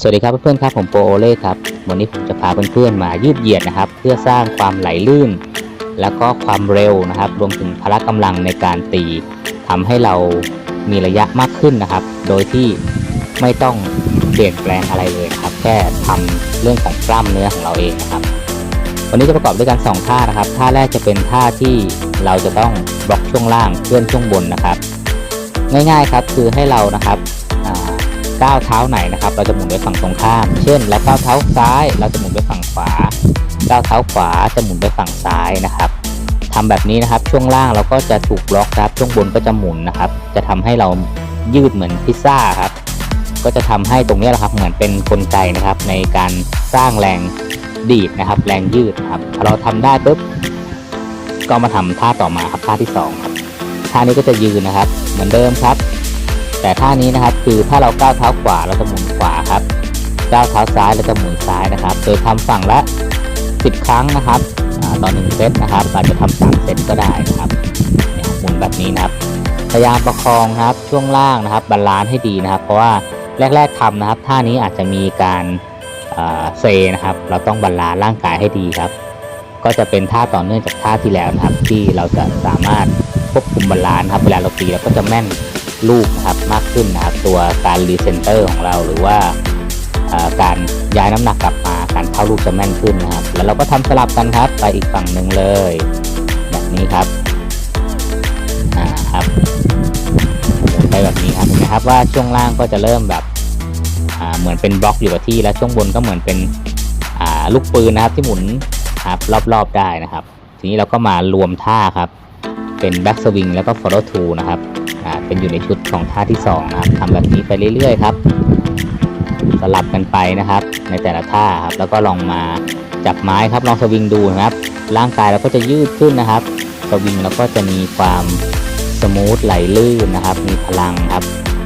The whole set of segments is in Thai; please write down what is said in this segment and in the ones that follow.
สวัสดีครับเพื่อนๆครับผมโปรโอเล่ครับวันนี้ผมจะพาเพื่อนๆมายืดเหยียดนะครับ เพื่อสร้างความไหลลื่น แล้วก็ความเร็วนะครับ รวมถึงพละกำลังในการตีทำให้เรามีระยะมากขึ้นนะครับ โดยที่ไม่ต้องเปลี่ยนแปลงอะไรเลยครับ แค่ทำเรื่องของกล้ามเนื้อของเราเองนะครับ วันนี้จะประกอบด้วยกันสองท่านะครับ ท่าแรกจะเป็นท่าที่เราจะต้องบล็อกช่วงล่างเคลื่อนช่วงบนนะครับ ง่ายๆครับคือให้เรานะครับ ก้าวเท้าไหนนะครับเราจะหมุนไปฝั่งตรงข้าม เช่น เราก้าวเท้าซ้าย เราจะหมุนไปฝั่งขวา ก้าวเท้าขวาจะหมุนไปฝั่งซ้ายนะครับทำแบบนี้นะครับช่วงล่างเราก็จะถูกบล็อกครับช่วงบนก็จะหมุนนะครับ จะทำให้เรายืดเหมือนพิซซ่าครับก็จะทำให้ตรงนี้แหละครับเหมือนเป็นกลไกนะครับ ในการสร้างแรงดีดนะครับ แรงยืดครับพอเราทำได้ปุ๊บก็มาทำท่าต่อมาครับท่าที่สองท่านี้ก็จะยืนนะครับ เหมือนเดิมครับ แต่ท่านี้นะครับคือถ้าเราก้าวเท้าขวาเราจะหมุนขวาครับก้าวเท้าซ้ายเราจะหมุนซ้ายนะครับ โดยทำฝั่งละ 10 ครั้งนะครับต่อหนึ่งเซตนะครับอาจจะทำสามเซตก็ได้นะครับหมุนแบบนี้นะครับพยายามประคองครับช่วงล่างนะครับบาลานซ์ให้ดีนะครับ เพราะว่าแรก ๆทำนะครับท่านี้อาจจะมีการเอ่อเซนะครับ เราต้องบาลานซ์ร่างกายให้ดีครับ ก็จะเป็นท่าต่อเนื่องจากท่าที่แล้วนะครับ ที่เราจะสามารถควบคุมบาลานซ์ครับเวลาเราตีเราก็จะแม่น ลูกนะครับมากขึ้นนะครับตัวการรีเซนเตอร์ของเราหรือว่าการย้ายน้ำหนักกลับมาการเข้าลูกจะแม่นขึ้นนะครับ แล้วเราก็ทำสลับกันครับไปอีกฝั่งหนึ่งเลย แบบนี้ครับอ่าครับหมุนไปแบบนี้ครับเห็นไหมครับว่าช่วงล่างก็จะเริ่มแบบอ่าเหมือนเป็นบล็อกอยู่กับที่แล้วช่วงบนก็เหมือนเป็นอ่าลูกปืนนะครับที่หมุนครับรอบๆได้นะครับ ทีนี้เราก็มารวมท่าครับ เป็นแบ็กสวิงแล้วก็ follow through นะครับอ่าเป็นอยู่ในชุดของท่าที่สองนะครับทำแบบนี้ไปเรื่อยๆครับ สลับกันไปนะครับ ในแต่ละท่าครับแล้วก็ลองมาจับไม้ครับลองสวิงดูนะครับ ร่างกายเราก็จะยืดขึ้นนะครับ สวิงเราก็จะมีความสมูทไหลลื่นนะครับ มีพลังครับ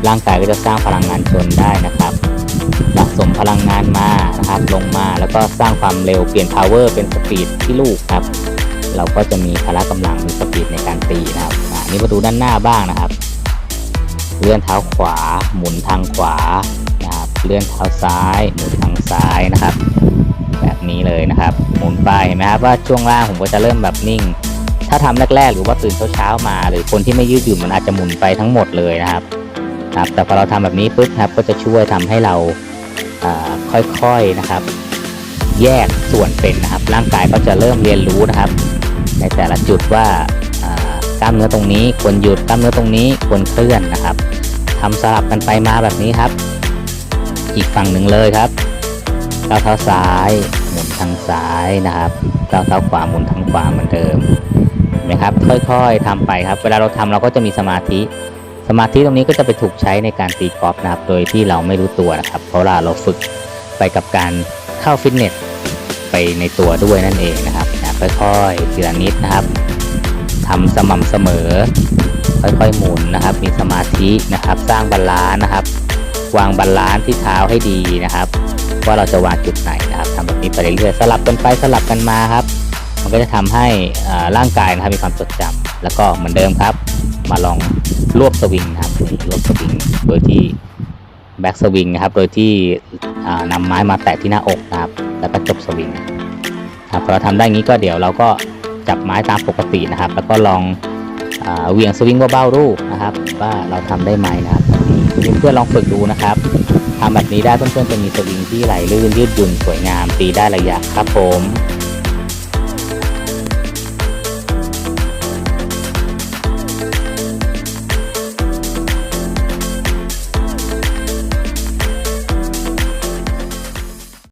ร่างกายก็จะสร้างพลังงานชนได้นะครับสะสมพลังงานมานะครับ ลงมาแล้วก็สร้างความเร็วเปลี่ยน power เป็นสปีดที่ลูกครับ เราก็จะมีพละกำลังมีสปีดในการตีนะครับอันนี้มาดูด้านหน้าบ้างนะครับ เลื่อนเท้าขวา หมุนทางขวานะครับเลื่อนเท้าซ้าย หมุนทางซ้ายนะครับ แบบนี้เลยนะครับ หมุนไปเห็นไหมครับว่าช่วงล่างผมก็จะเริ่มแบบนิ่ง ถ้าทำแรกๆ หรือว่าตื่นเช้าๆมา หรือคนที่ไม่ยืดหยุ่นมันอาจจะหมุนไปทั้งหมดเลยนะครับครับแต่พอเราทำแบบนี้ปุ๊บครับก็จะช่วยทำให้เราค่อยๆนะครับ แยกส่วนเป็นนะครับ ร่างกายก็จะเริ่มเรียนรู้นะครับ แต่ละจุดว่ากล้ามเนื้อตรงนี้ควรหยุดกล้ามเนื้อตรงนี้ควรเคลื่อนนะครับทำสลับกันไปมาแบบนี้ครับ อีกฝั่งหนึ่งเลยครับก้าวเท้าซ้ายหมุนทางซ้ายนะครับก้าวเท้าขวาหมุนทางขวาเหมือนเดิมเห็นไหมครับ ค่อยๆทำไปครับ เวลาเราทำเราก็จะมีสมาธิ สมาธิตรงนี้ก็จะไปถูกใช้ในการตีกอล์ฟนะครับ โดยที่เราไม่รู้ตัวนะครับ เพราะว่าเราฝึกไปกับการเข้าฟิตเนสไปในตัวด้วยนั่นเองนะครับ ค่อยๆทีละนิดนะครับทำสม่ำเสมอ ค่อยๆหมุนนะครับ มีสมาธินะครับ สร้างบาลานซ์นะครับ วางบาลานซ์ที่เท้าให้ดีนะครับ ว่าเราจะวางจุดไหนนะครับทำแบบนี้ไปเรื่อยๆสลับกันไปสลับกันมาครับ มันก็จะทำให้ร่างกายนะครับมีความจดจำแล้วก็เหมือนเดิมครับ มาลองรวบสวิงนะครับรวบสวิงโดยที่แบ็กสวิงนะครับ โดยที่อ่านำไม้มาแตะที่หน้าอกนะครับ แล้วก็จบสวิง ครับพอเราทำได้งี้ก็เดี๋ยวเราก็จับไม้ตามปกตินะครับ แล้วก็ลองเหวี่ยงสวิงเบาๆรูปนะครับ ว่าเราทำได้ไหมนะครับเพื่อนๆลองฝึกดูนะครับทำแบบนี้ได้เพื่อนๆจะมีสวิงที่ไหลลื่นยืดหยุ่นสวยงามตีได้ระยะครับผม